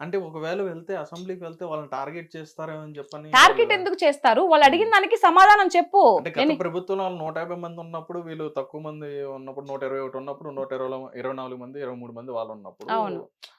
అంటే ఒకవేళ వెళ్తే అసెంబ్లీకి వెళ్తే వాళ్ళని టార్గెట్ చేస్తారేమో అని చెప్పని టార్గెట్ ఎందుకు చేస్తారు? వాళ్ళు అడిగిన దానికి సమాధానం చెప్పు. అంటే గత నేను- ప్రభుత్వంలో వాళ్ళు నూట యాభై మంది ఉన్నప్పుడు వీళ్ళు తక్కువ మంది ఉన్నప్పుడు నూట ఇరవై ఒకటి ఉన్నప్పుడు నూట ఇరవై ఇరవై నాలుగు మంది ఇరవై మూడు మంది వాళ్ళు ఉన్నప్పుడు అవును.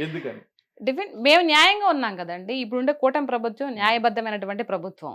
ఎందుకని? మేము న్యాయంగా ఉన్నాం కదండి. ఇప్పుడు ఉండే కూటమి ప్రభుత్వం న్యాయబద్ధమైనటువంటి ప్రభుత్వం.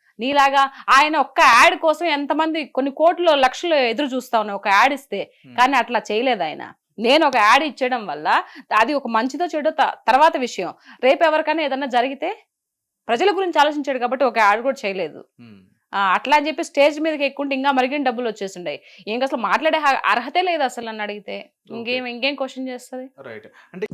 నీలాగా ఆయన ఒక్క యాడ్ కోసం ఎంతమంది కొన్ని కోట్లు లక్షలు ఎదురు చూస్తా ఉన్నాయి ఒక యాడ్ ఇస్తే. కానీ అట్లా చేయలేదు ఆయన. నేను ఒక యాడ్ ఇచ్చడం వల్ల అది ఒక మంచిదో చెడో తర్వాత విషయం. రేపు ఎవరికైనా ఏదన్నా జరిగితే ప్రజల గురించి ఆలోచించాడు కాబట్టి ఒక యాడ్ కూడా చేయలేదు. అట్లా అని చెప్పి స్టేజ్ మీదకి ఎక్కుంటే ఇంకా మరిగిన డబ్బులు వచ్చేసిండే ఇంకా అసలు మాట్లాడే అర్హతే లేదు అసలు నన్ను అడిగితే. ఇంకేం ఇంకేం క్వశ్చన్ చేస్తుంది? రైట్. అంటే